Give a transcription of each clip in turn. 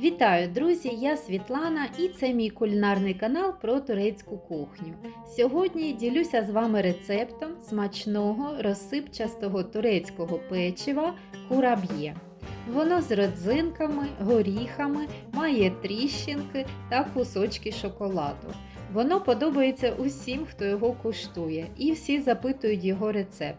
Вітаю, друзі! Я Світлана і це мій кулінарний канал про турецьку кухню. Сьогодні ділюся з вами рецептом смачного розсипчастого турецького печива кураб'є. Воно з родзинками, горіхами, має тріщинки та кусочки шоколаду. Воно подобається усім, хто його куштує, і всі запитують його рецепт.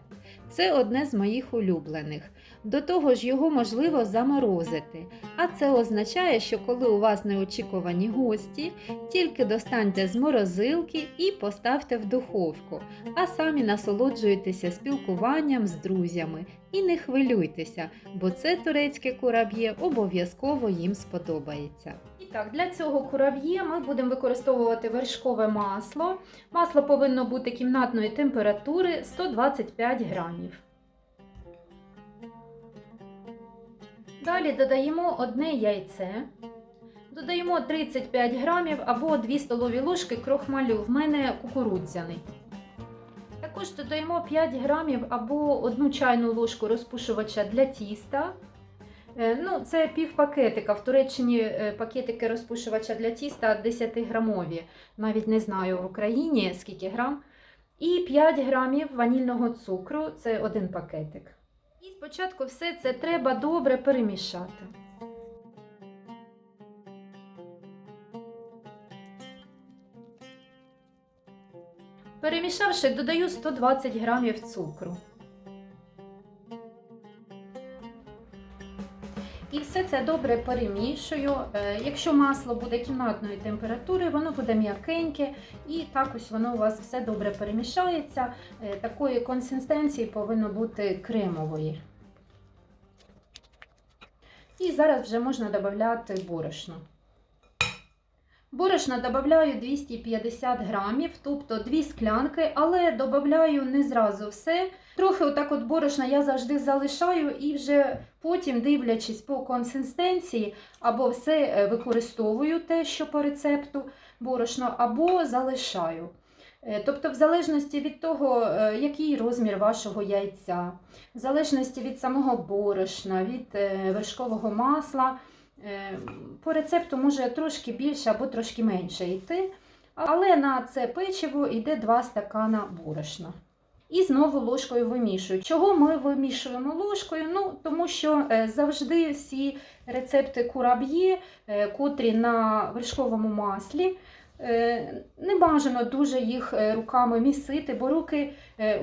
Це одне з моїх улюблених. До того ж, його можливо заморозити. А це означає, що коли у вас неочікувані гості, тільки достаньте з морозилки і поставте в духовку, а самі насолоджуйтеся спілкуванням з друзями і не хвилюйтеся, бо це турецьке кураб'є обов'язково їм сподобається. І так, для цього кураб'є ми будемо використовувати вершкове масло. Масло повинно бути кімнатної температури 125 грамів. Далі додаємо одне яйце. Додаємо 35 грамів або 2 столові ложки крохмалю. В мене кукурудзяний. Також додаємо 5 грамів або 1 чайну ложку розпушувача для тіста. Е, Ну, Це пів пакетика. В Туреччині е, пакетики розпушувача для тіста 10-грамові. Навіть не знаю в Україні скільки грам. І 5 грамів ванільного цукру це один пакетик. І спочатку все це треба добре перемішати. Перемішавши, додаю 120 грамів цукру. Це добре перемішую. Е, Якщо масло буде кімнатної температури, воно буде м'якеньке, і так ось воно у вас все добре перемішається. Е, Такої консистенції повинно бути кремової. І зараз вже можна додати борошно. Борошна додаю 250 грамів, тобто 2 склянки, але додаю не зразу все. Трохи отак от борошна я завжди залишаю і вже потім, дивлячись по консистенції, або все е, використовую те, що по рецепту борошно, або залишаю. Е, Тобто, в залежності від того, е, який розмір вашого яйця, в залежності від самого борошна, від вершкового масла. Е, По рецепту може трошки більше або трошки менше йти, але на це печиво йде 2 стакана борошна. І знову ложкою вимішую. Чого ми вимішуємо ложкою? Ну, Тому що е, завжди всі рецепти кураб'є, е, котрі на вершковому маслі, не бажано дуже їх руками місити, бо руки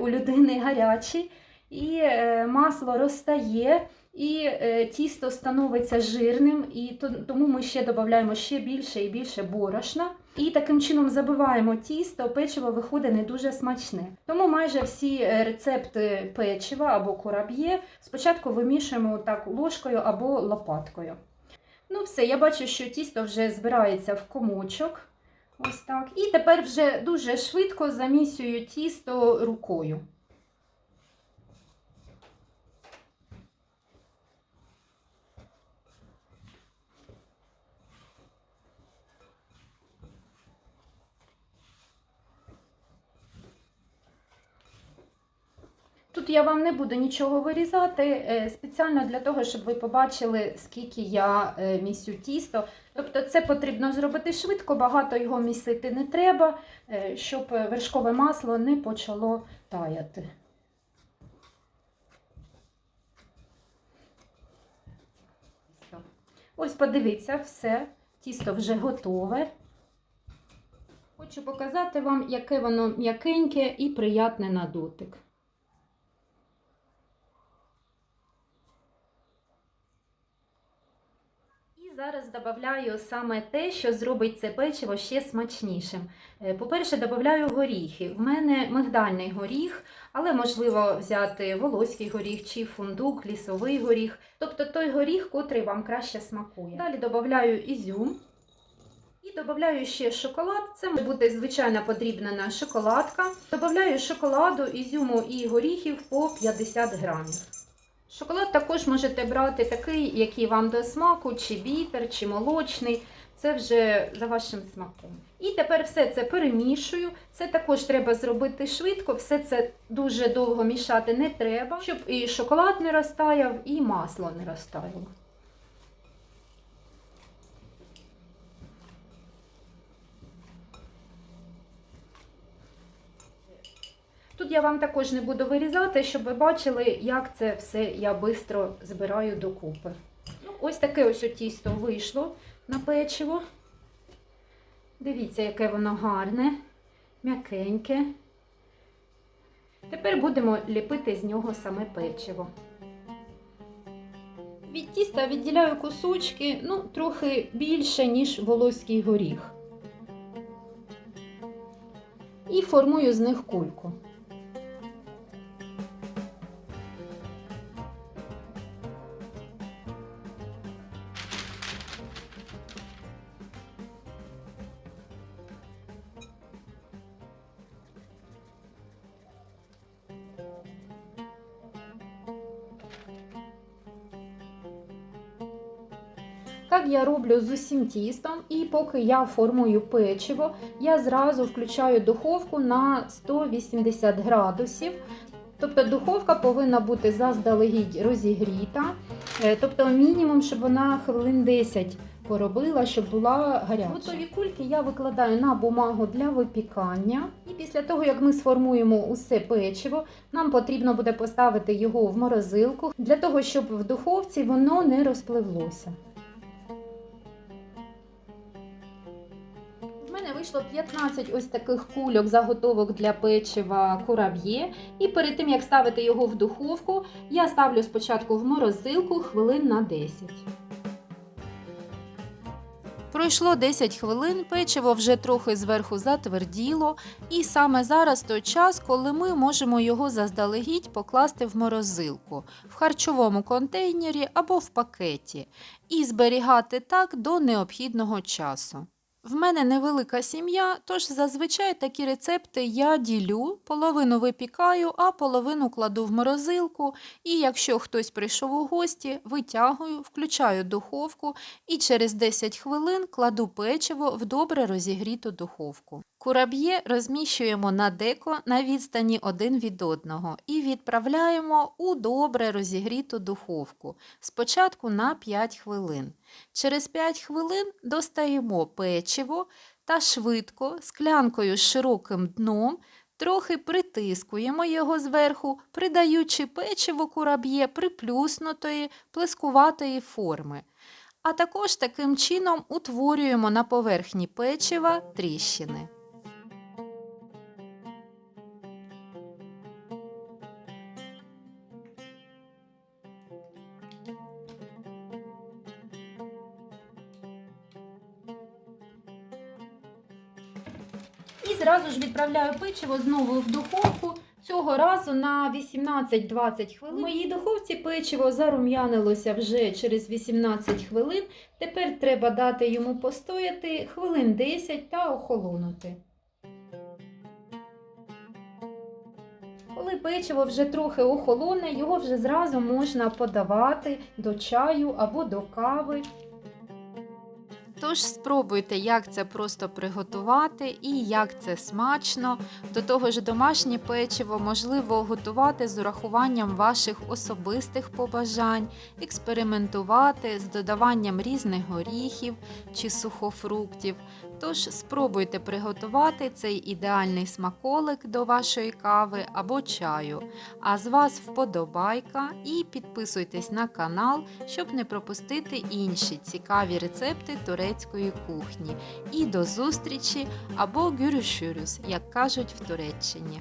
у людини гарячі, і масло розтає. І е, тісто становиться жирним, і то, тому ми ще додаємо ще більше і більше борошна. І таким чином забиваємо тісто, печиво виходить не дуже смачне. Тому майже всі е, рецепти печива або кураб'є спочатку вимішуємо так ложкою або лопаткою. Ну все, я бачу, що тісто вже збирається в комочок. Ось так. І тепер вже дуже швидко замісюю тісто рукою. Тут я вам не буду нічого вирізати, е, спеціально для того, щоб ви побачили, скільки я е, місю тісто. Тобто це потрібно зробити швидко, багато його місити не треба, е, щоб вершкове масло не почало таяти. Ось подивіться, все, тісто вже готове. Хочу показати вам, яке воно м'якеньке і приятне на дотик. Зараз додаю саме те, що зробить це печиво ще смачнішим. Е, По-перше, додаю горіхи. У мене мигдальний горіх, але можливо взяти волоський горіх чи фундук, лісовий горіх, тобто той горіх, котрий вам краще смакує. Далі додаю ізюм. І додаю ще шоколад. Це може бути звичайна подрібнена шоколадка. Додаю шоколаду, ізюму і горіхів по 50 грамів. Шоколад також можете брати такий, який вам до смаку, чи бітер, чи молочний. Це вже за вашим смаком. І тепер все це перемішую. Це також треба зробити швидко, все це дуже довго мішати не треба, щоб і шоколад не розтаяв, і масло не розтаяло. Тут я вам також не буду вирізати, щоб ви бачили, як це все я швидко збираю докупи. Ну, ось таке ось тісто вийшло на печиво. Дивіться, яке воно гарне, м'якеньке. Тепер будемо ліпити з нього саме печиво. Від тіста відділяю кусочки, ну, трохи більше, ніж волоський горіх. І формую з них кульку. Так я роблю з усім тістом, і поки я формую печиво, я зразу включаю духовку на 180 градусів. Тобто духовка повинна бути заздалегідь розігріта, Е, тобто мінімум, щоб вона хвилин 10 поробила, щоб була гаряча. Готові кульки я викладаю на бумагу для випікання. І після того, як ми сформуємо усе печиво, нам потрібно буде поставити його в морозилку для того, щоб в духовці воно не розпливлося. Вийшло 15 ось таких кульок заготовок для печива кураб'є. І перед тим як ставити його в духовку, я ставлю спочатку в морозилку хвилин на 10. Пройшло 10 хвилин, печиво вже трохи зверху затверділо, і саме зараз той час, коли ми можемо його заздалегідь покласти в морозилку в харчовому контейнері або в пакеті, і зберігати так до необхідного часу. В мене невелика сім'я, тож зазвичай такі рецепти я ділю, половину випікаю, а половину кладу в морозилку. І якщо хтось прийшов у гості, витягую, включаю духовку і через 10 хвилин кладу печиво в добре розігріту духовку. Кураб'є розміщуємо на деко на відстані один від одного і відправляємо у добре розігріту духовку. Спочатку на 5 хвилин. Через 5 хвилин достаємо печиво та швидко склянкою з широким дном трохи притискуємо його зверху, придаючи печиво кураб'є приплюснутої, плескуватої форми. А також таким чином утворюємо на поверхні печива тріщини. Зразу ж відправляю печиво знову в духовку. Цього разу на 18-20 хвилин. В моїй духовці печиво зарум'янилося вже через 18 хвилин. Тепер треба дати йому постояти хвилин 10 та охолонути. Коли печиво вже трохи охолоне, його вже зразу можна подавати до чаю або до кави. Тож спробуйте, як це просто приготувати і як це смачно. До того ж, домашнє печиво можливо готувати з урахуванням ваших особистих побажань, експериментувати з додаванням різних горіхів чи сухофруктів. Тож спробуйте приготувати цей ідеальний смаколик до вашої кави або чаю. А з вас вподобайка і підписуйтесь на канал, щоб не пропустити інші цікаві рецепти турецької кухні. І до зустрічі або гюрюшюрюс, як кажуть в Туреччині.